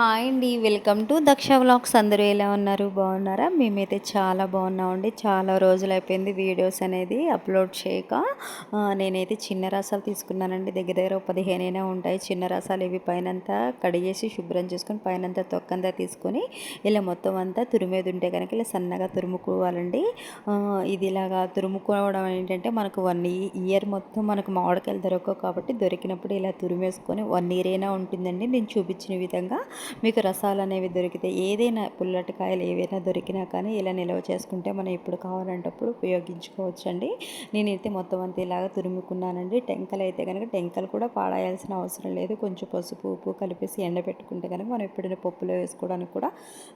Hi అండి welcome to Daksha vlogs. అందరూ ఎలా ఉన్నారు? బాగున్నారా? మేమైతే చాలా బాగున్నామండి. చాలా రోజులు అయిపోయింది వీడియోస్ అనేది అప్లోడ్ చేయక. నేనైతే చిన్న రసాలు తీసుకున్నానండి. దగ్గర దగ్గర పదిహేనైనా ఉంటాయి. చిన్న రసాలు ఇవి పైనంతా కడిగేసి శుభ్రం చేసుకొని పైనంతా తొక్కంతా తీసుకొని ఇలా మొత్తం అంతా తురిమేది ఉంటే కనుక ఇలా సన్నగా తురుముకోవాలండి. ఇది ఇలాగా తురుముకోవడం ఏంటంటే మనకు వన్ ఇయర్ మొత్తం మనకు మామిడికాయలు దొరకవు కాబట్టి దొరికినప్పుడు ఇలా తురిమేసుకొని వన్ ఇయర్ అయినా ఉంటుందండి. నేను చూపించిన విధంగా. మీకు రసాలు అనేవి దొరికితే ఏదైనా పుల్లటి కాయలు ఏవైనా దొరికినా కానీ ఇలా నిల్వ చేసుకుంటే మనం ఇప్పుడు కావాలంటప్పుడు ఉపయోగించుకోవచ్చు అండి నేనైతే మొత్తం అంతా ఇలాగ తురుముకున్నానండి. టెంకలు అయితే కనుక టెంకలు కూడా పాడాయాల్సిన అవసరం లేదు. కొంచెం పసుపు ఉప్పు కలిపేసి ఎండబెట్టుకుంటే కనుక మనం ఎప్పుడైనా పప్పులో వేసుకోవడానికి కూడా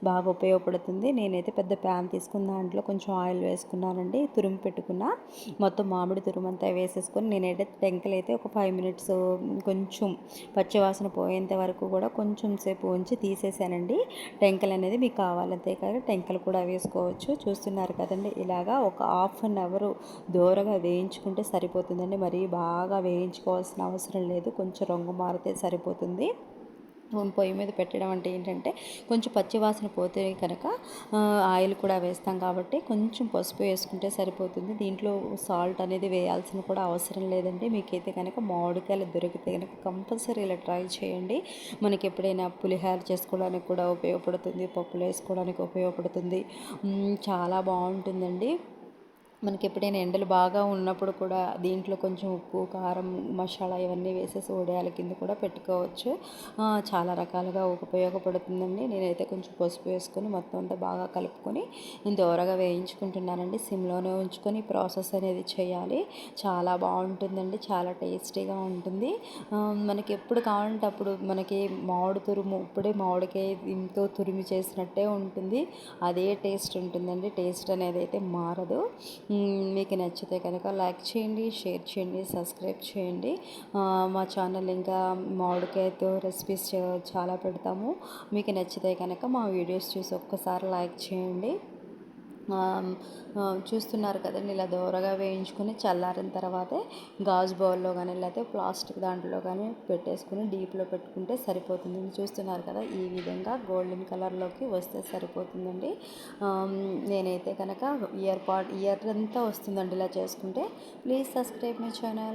బాగా ఉపయోగపడుతుంది. నేనైతే పెద్ద ప్యాన్ తీసుకున్న దాంట్లో కొంచెం ఆయిల్ వేసుకున్నానండి. తురుము పెట్టుకున్న మొత్తం మామిడి తురుము అంతా వేసేసుకొని నేనైతే టెంకలు అయితే ఒక ఫైవ్ మినిట్స్ కొంచెం పచ్చివాసన పోయేంత వరకు కూడా కొంచెం సేపు నుంచి తీసేసానండి. టెంకలు అనేది మీకు కావాలంతే కాదు. టెంకలు కూడా వేసుకోవచ్చు. చూస్తున్నారు కదండి. ఇలాగా ఒక హాఫ్ అన్ అవర్ దూరంగా వేయించుకుంటే సరిపోతుందండి. మరీ బాగా వేయించుకోవాల్సిన అవసరం లేదు. కొంచెం రంగు మారితే సరిపోతుంది. పొయ్యి మీద పెట్టడం అంటే ఏంటంటే కొంచెం పచ్చివాసన పోతే కనుక ఆయిల్ కూడా వేస్తాం కాబట్టి కొంచెం పసుపు వేసుకుంటే సరిపోతుంది. దీంట్లో సాల్ట్ అనేది వేయాల్సిన కూడా అవసరం లేదండి. మీకైతే కనుక మామిడికాయలు దొరికితే కనుక కంపల్సరీ ఇలా ట్రై చేయండి. మనకి ఎప్పుడైనా పులిహార చేసుకోవడానికి కూడా ఉపయోగపడుతుంది పప్పులు వేసుకోవడానికి ఉపయోగపడుతుంది. చాలా బాగుంటుందండి. మనకి ఎప్పుడైనా ఎండలు బాగా ఉన్నప్పుడు కూడా దీంట్లో కొంచెం ఉప్పు కారం మసాలా ఇవన్నీ వేసేసి వడియాల కింద కూడా పెట్టుకోవచ్చు. చాలా రకాలుగా ఉపయోగపడుతుందండి. నేనైతే కొంచెం పసుపు వేసుకొని మొత్తం అంతా బాగా కలుపుకొని నేను దోరగా వేయించుకుంటున్నానండి. సిమ్లోనే ఉంచుకొని ప్రాసెస్ అనేది చేయాలి. చాలా బాగుంటుందండి. చాలా టేస్టీగా ఉంటుంది. మనకి ఎప్పుడు కావాలంటే అప్పుడు మనకి మామిడి తురుము ఇప్పుడే మామిడికాయ దీంతో తురిమి చేసినట్టే ఉంటుంది. అదే టేస్ట్ ఉంటుందండి. టేస్ట్ అనేది అయితే మారదు. మీకు నచ్చితే కనుక లైక్ చేయండి షేర్ చేయండి సబ్స్క్రైబ్ చేయండి. మా ఛానల్ ఇంకా మామిడికాయతో రెసిపీస్ చాలా పెడతాము. మీకు నచ్చితే కనుక మా వీడియోస్ చూసి ఒక్కసారి లైక్ చేయండి. చూస్తున్నారు కదండి ఇలా దూరగా వేయించుకొని చల్లారిన తర్వాతే గాజు బౌల్లో కానీ లేకపోతే ప్లాస్టిక్ దాంట్లో కానీ పెట్టేసుకుని డీప్లో పెట్టుకుంటే సరిపోతుంది. చూస్తున్నారు కదా ఈ విధంగా గోల్డెన్ కలర్లోకి వస్తే సరిపోతుందండి. నేనైతే కనుక ఇయర్ పాట్ ఇయర్ అంతా వస్తుందండి ఇలా చేసుకుంటే. Please subscribe my channel.